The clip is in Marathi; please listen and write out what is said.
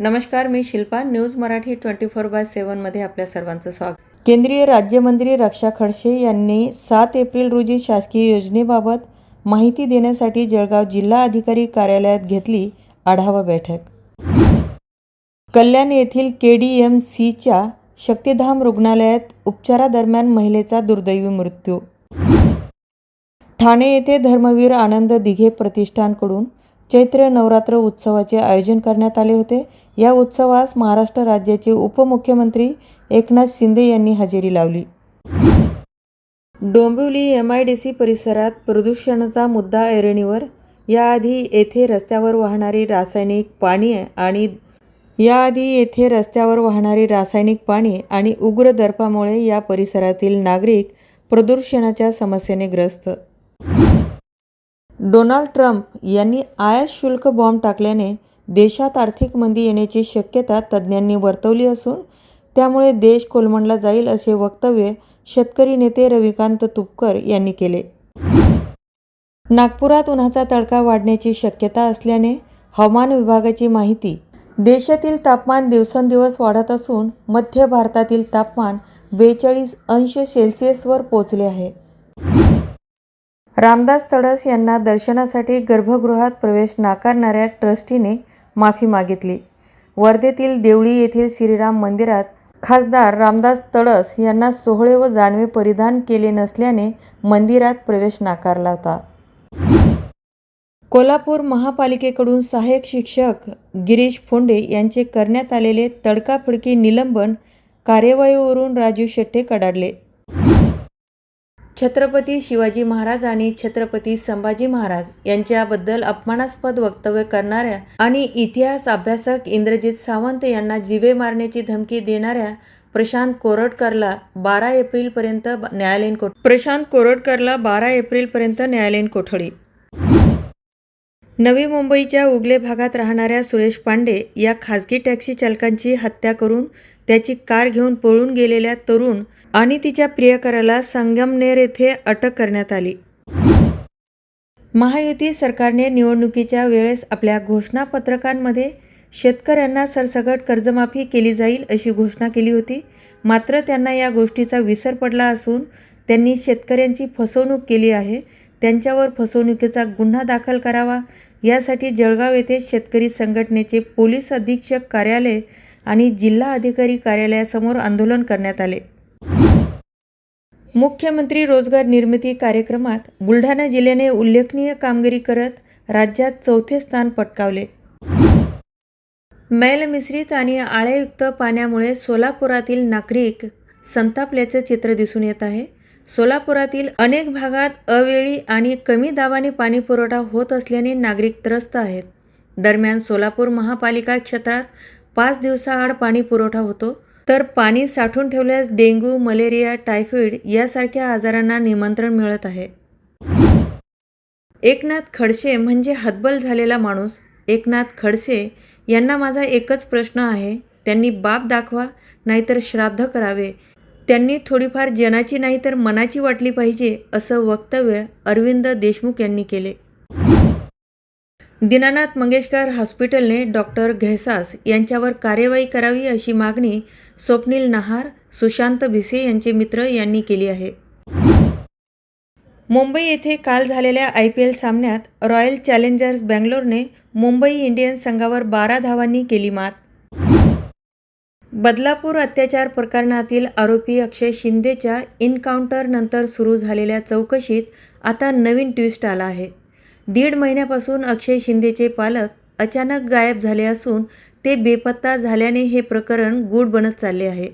नमस्कार मी Shilpa. News Marathi twenty four by सेवनमध्ये आपल्या सर्वांचं स्वागत. केंद्रीय राज्यमंत्री रक्षा खडसे यांनी सात एप्रिल रोजी शासकीय योजनेबाबत माहिती देण्यासाठी जळगाव जिल्हा अधिकारी कार्यालयात घेतली आढावा बैठक. कल्याण येथील के डी एम सीच्या शक्तिधाम रुग्णालयात उपचारादरम्यान महिलेचा दुर्दैवी मृत्यू. ठाणे येथे धर्मवीर आनंद दिघे प्रतिष्ठानकडून चैत्र नवरात्र उत्सवाचे आयोजन करण्यात आले होते. या उत्सवास महाराष्ट्र राज्याचे उपमुख्यमंत्री एकनाथ शिंदे यांनी हजेरी लावली. Dombivli M I D C परिसरात प्रदूषणाचा मुद्दा ऐरणीवर याआधी येथे रस्त्यावर वाहणारी रासायनिक पाणी आणि याआधी येथे रस्त्यावर वाहणारी रासायनिक पाणी आणि उग्र दर्पामुळे या परिसरातील नागरिक प्रदूषणाच्या समस्येने ग्रस्त. डोनाल्ड ट्रम्प यांनी आयात शुल्क बॉम्ब टाकल्याने देशात आर्थिक मंदी येण्याची शक्यता तज्ज्ञांनी वर्तवली असून त्यामुळे देश कोलमडला जाईल असे वक्तव्य शेतकरी नेते रविकांत तुपकर यांनी केले. नागपुरात उन्हाचा तडका वाढण्याची शक्यता असल्याने हवामान विभागाची माहिती देशातील तापमान दिवसेंदिवस वाढत असून मध्य भारतातील तापमान बेचाळीस अंश सेल्सिअसवर पोहोचले आहे. रामदास तडस यांना दर्शनासाठी गर्भगृहात प्रवेश नाकारणाऱ्या ट्रस्टीने माफी मागितली. वर्धेतील देवळी येथील श्रीराम मंदिरात खासदार रामदास तडस यांना सोहळे व जानवे परिधान केले नसल्याने मंदिरात प्रवेश नाकारला होता. कोल्हापूर महापालिकेकडून सहाय्यक शिक्षक गिरीश फोंडे यांचे करण्यात आलेले तडकाफडकी निलंबन कार्यवाहीवरून राजू शेट्टे कडाडले. छत्रपती शिवाजी महाराज आणि छत्रपती संभाजी महाराज यांच्याबद्दल अपमानास्पद वक्तव्य करणाऱ्या आणि इतिहास अभ्यासक इंद्रजित सावंत यांना जिवे मारण्याची धमकी देणाऱ्या प्रशांत कोरटकरला बारा एप्रिलपर्यंत न्यायालयीन कोठ प्रशांत कोरटकरला बारा एप्रिलपर्यंत न्यायालयीन कोठडी. नवी मुंबईच्या उगले भागात राहणाऱ्या सुरेश पांडे या खाजगी टॅक्सी चालकांची हत्या करून त्याची कार घेऊन पळून गेलेल्या तरुण आणि तिच्या प्रियकराला संगमनेर येथे अटक करण्यात आली. महायुती सरकारने निवडणुकीच्या वेळेस आपल्या घोषणापत्रकांमध्ये शेतकऱ्यांना सरसकट कर्जमाफी केली जाईल अशी घोषणा केली होती. मात्र त्यांना या गोष्टीचा विसर पडला असून त्यांनी शेतकऱ्यांची फसवणूक केली आहे. त्यांच्यावर फसवणुकीचा गुन्हा दाखल करावा. यासाठी जळगाव येथे शेतकरी संघटनेचे पोलीस अधीक्षक कार्यालय आणि जिल्हा अधिकारी कार्यालयासमोर आंदोलन करण्यात आले. मुख्यमंत्री रोजगार निर्मिती कार्यक्रमात बुलढाणा जिल्ह्याने उल्लेखनीय कामगिरी करत राज्यात चौथे स्थान पटकावले. मैल मिश्रित आणि आळेयुक्त पाण्यामुळे सोलापुरातील नागरिक संतापल्याचं चित्र दिसून येत आहे. सोलापुरातील अनेक भागात अवेळी आणि कमी दाबाने पाणी पुरवठा होत असल्याने नागरिक त्रस्त आहेत. दरम्यान सोलापूर महापालिका क्षेत्रात पाच दिवसाआड पाणी पुरवठा होतो. तर पाणी साठून ठेवल्यास डेंग्यू मलेरिया टायफॉईड यासारख्या आजारांना निमंत्रण मिळत आहे. एकनाथ खडसे म्हणजे हतबल झालेला माणूस. एकनाथ खडसे यांना माझा एकच प्रश्न आहे. त्यांनी बाप दाखवा नाहीतर श्राद्ध करावे. त्यांनी थोडीफार जनाची नाही तर मनाची वाटली पाहिजे असं वक्तव्य अरविंद देशमुख यांनी केले. दीनानाथ मंगेशकर हॉस्पिटलने डॉक्टर घैसास यांच्यावर कार्यवाही करावी अशी मागणी स्वप्नील नहार सुशांत भिसे यांचे मित्र यांनी केली आहे. मुंबई येथे काल झालेल्या आय पी एल सामन्यात रॉयल चॅलेंजर्स बँगलोरने मुंबई इंडियन्स संघावर बारा धावांनी केली मात. बदलापूर अत्याचार प्रकरणातील आरोपी अक्षय शिंदेच्या इन्काउंटरनंतर सुरू झालेल्या चौकशीत आता नवीन ट्विस्ट आला आहे. दीड महिन्यापासून अक्षय शिंदेचे पालक अचानक गायब झाले असून ते बेपत्ता झाल्याने हे प्रकरण गूढ बनत चालले आहे.